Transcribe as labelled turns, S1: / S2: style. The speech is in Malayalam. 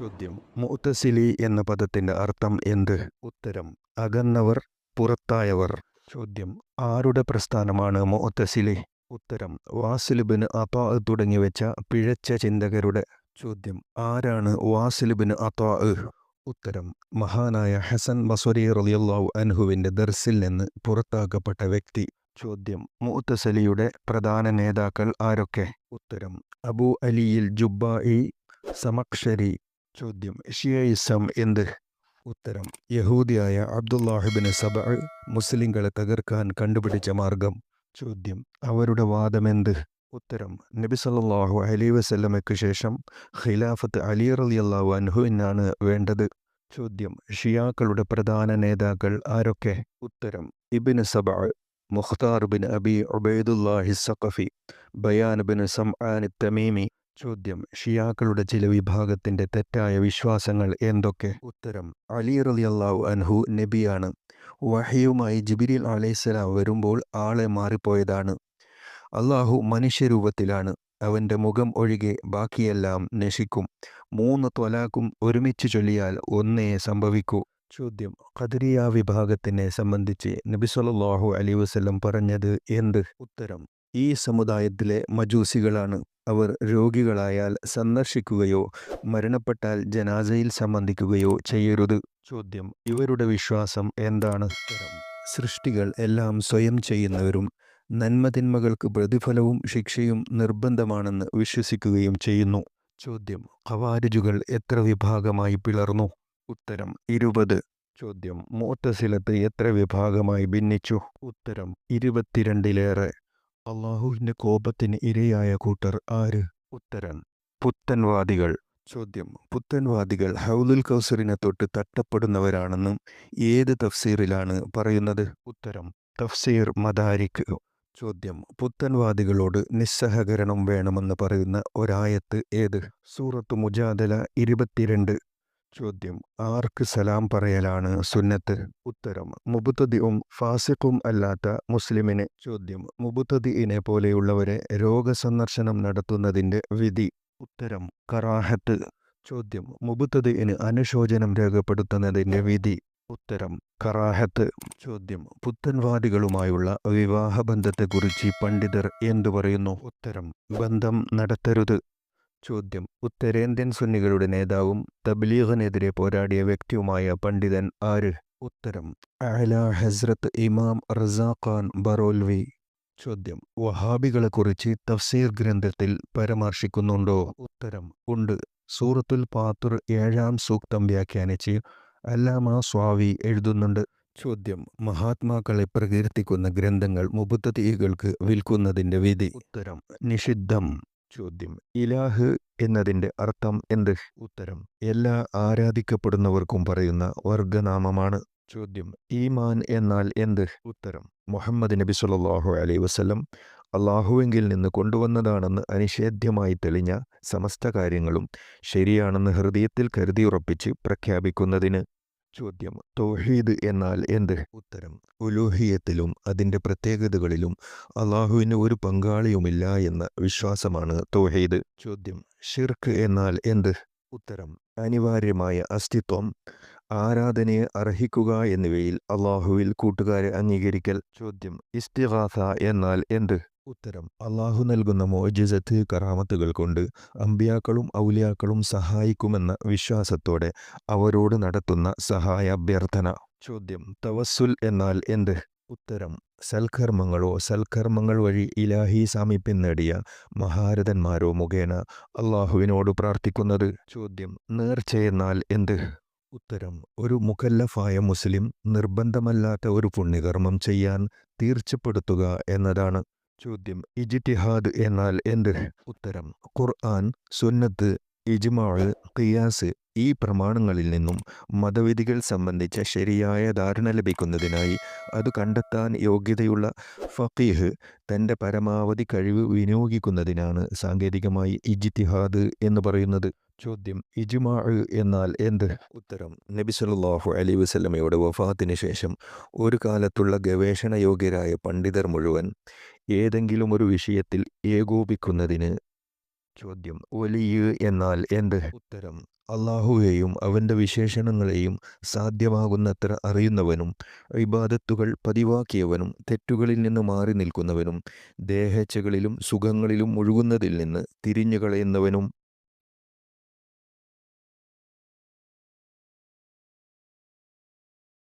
S1: ചോദ്യം. മുത്തസിലി എന്ന പദത്തിന്റെ അർത്ഥം എന്ത്? ഉത്തരം അകന്നവർ പുറത്തായവർ. ചോദ്യം ആരുടെ പ്രസ്ഥാനമാണ് മുത്തസിലി? ഉത്തരം വാസിലുബിന് അതാ തുടങ്ങി വെച്ച പിഴച്ച ചിന്തകരുടെ. ചോദ്യം ആരാണ് വാസിലുബിന് അതാ ഉത്തരം മഹാനായ ഹസൻ ബസ്വരി റളിയല്ലാഹു അൻഹുവിന്റെ ദർസിൽ നിന്ന് പുറത്താക്കപ്പെട്ട വ്യക്തി. ചോദ്യം മുത്തസലിയുടെ പ്രധാന നേതാക്കൾ ആരൊക്കെ? ഉത്തരം അബു അലിയിൽ ജുബ്ബായി സമക്ഷരി ചോദ്യം. ഷിയയിസം എന്ത്? ഉത്തരം യഹൂദിയായ അബ്ദുല്ലാഹിബിന് സബ മുസ്ലിങ്ങളെ തകർക്കാൻ കണ്ടുപിടിച്ച മാർഗം. ചോദ്യം അവരുടെ വാദമെന്ത് ഉത്തരം നബി സല്ലാഹു അലി വസല്ലമയ്ക്ക് ശേഷം ഖിലാഫത്ത് അലി റളിയല്ലാഹു അൻഹുവിനാണ് വേണ്ടത്. ചോദ്യം ഷിയാക്കളുടെ പ്രധാന നേതാക്കൾ ആരൊക്കെ? ഉത്തരം Ibn Saba Mukhtar bin Abi Ubaidullahi Saqafi Bayan bin Saman Tamimi ചോദ്യം. ഷിയാക്കളുടെ ചില വിഭാഗത്തിന്റെ തെറ്റായ വിശ്വാസങ്ങൾ എന്തൊക്കെ? ഉത്തരം അലി റളിയല്ലാഹു അൻഹു നബിയാണ്. വഹയുമായി ജിബിരിൽ അലൈഹിസ്സലാം വരുമ്പോൾ ആളെ മാറിപ്പോയതാണ്. അള്ളാഹു മനുഷ്യരൂപത്തിലാണ്. അവന്റെ മുഖം ഒഴികെ ബാക്കിയെല്ലാം നശിക്കും. മൂന്ന് ത്വലാക്കും ഒരുമിച്ച് ചൊല്ലിയാൽ ഒന്നേ സംഭവിക്കൂ. ചോദ്യം ഖദരിയ വിഭാഗത്തിനെ സംബന്ധിച്ച് നബി സല്ലല്ലാഹു അലൈഹി വസല്ലം പറഞ്ഞത് എന്ത്? ഉത്തരം ഈ സമുദായത്തിലെ മജൂസികളാണ്. അവർ രോഗികളായാൽ സന്ദർശിക്കുകയോ മരണപ്പെട്ടാൽ ജനാസയിൽ സംബന്ധിക്കുകയോ ചെയ്യരുത്. ചോദ്യം. ഇവരുടെ വിശ്വാസം എന്താണ്? സൃഷ്ടികൾ എല്ലാം സ്വയം ചെയ്യുന്നവരും നന്മതിന്മകൾക്ക് പ്രതിഫലവും ശിക്ഷയും നിർബന്ധമാണെന്ന് വിശ്വസിക്കുകയും ചെയ്യുന്നു. ചോദ്യം. ഖവാരിജുകൾ എത്ര വിഭാഗമായി പിളർന്നു? ഉത്തരം. ഇരുപത്. ചോദ്യം. മോത്തസിലത്ത് എത്ര വിഭാഗമായി ഭിന്നിച്ചു? ഉത്തരം. ഇരുപത്തിരണ്ടിലേറെ. അള്ളാഹുവിന്റെ കോപത്തിന് ഇരയായ കൂട്ടർ ആര്? ഉത്തരം പുത്തൻവാദികൾ. ചോദ്യം. പുത്തൻവാദികൾ ഹൗലുൽ കൗസറിനെ തൊട്ട് തട്ടപ്പെടുന്നവരാണെന്നും ഏത് തഫ്സീറിലാണ് പറയുന്നത്? ഉത്തരം. തഫ്സീർ മദാരിക് ചോദ്യം. പുത്തൻവാദികളോട് നിസ്സഹകരണം വേണമെന്ന് പറയുന്ന ഒരായത്ത് ഏത്? സൂറത്ത് മുജാദല ഇരുപത്തിരണ്ട് ചോദ്യം. ആർക്ക് സലാം പറയലാണ് സുന്നത്ത് ഉത്തരം? മുബുത്തതിയും ഫാസിഖും അല്ലാത്ത മുസ്ലിമിനെ ചോദ്യം. മുബുത്തതിനെ പോലെയുള്ളവരെ രോഗസന്ദർശനം നടത്തുന്നതിന്റെ വിധി ഉത്തരം. കറാഹത്ത് ചോദ്യം. മുബുത്തതിന് അനുശോചനം രേഖപ്പെടുത്തുന്നതിന്റെ വിധി ഉത്തരം. കറാഹത്ത് ചോദ്യം. പുത്തൻവാദികളുമായുള്ള വിവാഹബന്ധത്തെക്കുറിച്ച് പണ്ഡിതർ എന്തു പറയുന്നു? ഉത്തരം. ബന്ധം നടത്തരുത്. ചോദ്യം. ഉത്തരേന്ത്യൻ സുന്നികളുടെ നേതാവും തബ്ലീഗിനെതിരെ പോരാടിയ വ്യക്തിയുമായ പണ്ഡിതൻ ആര് ഉത്തരം. അഹ്ല ഹസ്രത്ത് ഇമാം റസാ ഖാൻ ബറോൽവി. ചോദ്യം. വഹാബികളെക്കുറിച്ച് തഫ്സീർ ഗ്രന്ഥത്തിൽ പരാമർശിക്കുന്നുണ്ടോ? ഉത്തരം. ഉണ്ട്. സൂറത്തുൽ പാത്തുർ ഏഴാം സൂക്തം വ്യാഖ്യാനിച്ച് അല്ലാമ സ്വാവി എഴുതുന്നുണ്ട്. ചോദ്യം. മഹാത്മാക്കളെ പ്രകീർത്തിക്കുന്ന ഗ്രന്ഥങ്ങൾ മുപ്പത്തീകൾക്ക് വിൽക്കുന്നതിന്റെ വിധി. ഉത്തരം. നിഷിദ്ധം. ചോദ്യം. ഇലാഹ് എന്നതിന്റെ അർത്ഥം എന്ത്? ഉത്തരം. എല്ലാ ആരാധിക്കപ്പെടുന്നവർക്കും പറയുന്ന വർഗനാമമാണ് ചോദ്യം. ഈമാൻ എന്നാൽ എന്ത്? ഉത്തരം. മുഹമ്മദ് നബി സുല്ലാഹു അലൈ വസ്ലം അള്ളാഹുവെങ്കിൽ നിന്ന് കൊണ്ടുവന്നതാണെന്ന് അനിഷേധ്യമായി തെളിഞ്ഞ സമസ്ത കാര്യങ്ങളും ശരിയാണെന്ന് ഹൃദയത്തിൽ കരുതിയുറപ്പിച്ച് പ്രഖ്യാപിക്കുന്നതിന് ചോദ്യം തൗഹീദ് എന്നാൽ എന്ത്? ഉത്തരം ഉലൂഹിയത്തിലും അതിന്റെ പ്രത്യേകതകളിലും അള്ളാഹുവിന് ഒരു പങ്കാളിയുമില്ല എന്ന വിശ്വാസമാണ് തൗഹീദ്. ചോദ്യം ഷിർക്ക് എന്നാൽ എന്ത്? ഉത്തരം അനിവാര്യമായ അസ്തിത്വം ആരാധനയെ അർഹിക്കുക എന്നിവയിൽ അള്ളാഹുവിൽ കൂട്ടുകാരെ അംഗീകരിക്കൽ. ചോദ്യം ഇസ്തിഹാസ എന്നാൽ എന്ത്? ഉത്തരം. അള്ളാഹു നൽകുന്ന മോജിസത്ത് കറാമത്തുകൾ കൊണ്ട് അമ്പിയാക്കളും ഔലിയാക്കളും സഹായിക്കുമെന്ന വിശ്വാസത്തോടെ അവരോട് നടത്തുന്ന സഹായാഭ്യർത്ഥന. ചോദ്യം. തവസ്സുൽ എന്നാൽ എന്ത്? ഉത്തരം. സൽക്കർമ്മങ്ങളോ സൽക്കർമ്മങ്ങൾ വഴി ഇലാഹി സാമീപ്യം നേടിയ മഹാരഥന്മാരോ മുഖേന അള്ളാഹുവിനോട് പ്രാർത്ഥിക്കുന്നത്? ചോദ്യം. നേർച്ചയെന്നാൽ എന്ത്? ഉത്തരം. ഒരു മുഖല്ലഫായ മുസ്ലിം നിർബന്ധമല്ലാത്ത ഒരു പുണ്യകർമ്മം ചെയ്യാൻ തീർച്ചപ്പെടുത്തുക എന്നതാണ്. ചോദ്യം ഇജിത്തിഹാദ് എന്നാൽ എന്ത്? ഉത്തരം ഖുർആൻ സുന്നത്ത് ഇജ്മാൾ ഖിയാസ്. ഈ പ്രമാണങ്ങളിൽ നിന്നും മതവിധികൾ സംബന്ധിച്ച ശരിയായ ധാരണ ലഭിക്കുന്നതിനായി അത് കണ്ടെത്താൻ യോഗ്യതയുള്ള ഫക്കീഹ് തന്റെ പരമാവധി കഴിവ് വിനിയോഗിക്കുന്നതിനാണ് സാങ്കേതികമായി ഇജിത്തിഹാദ് എന്ന് പറയുന്നത്. ചോദ്യം ഇജുമാ എന്നാൽ എന്ത്? ഉത്തരം നബി സല്ലാഹു അലൈഹി വസ്ലമയുടെ വഫാത്തിന് ശേഷം ഒരു കാലത്തുള്ള ഗവേഷണ യോഗ്യരായ പണ്ഡിതർ മുഴുവൻ ഏതെങ്കിലും ഒരു വിഷയത്തിൽ ഏകോപിക്കുന്നതിന് ചോദ്യം ഒലിയ് എന്നാൽ എന്ത്? ഉത്തരം അള്ളാഹുവേയും അവന്റെ വിശേഷണങ്ങളെയും സാധ്യമാകുന്നത്ര അറിയുന്നവനും ഇബാദത്തുകൾ പതിവാക്കിയവനും തെറ്റുകളിൽ നിന്ന് മാറി നിൽക്കുന്നവനും ദേഹച്ചകളിലും സുഖങ്ങളിലും മുഴുകുന്നതിൽ നിന്ന് തിരിഞ്ഞു കളയുന്നവനും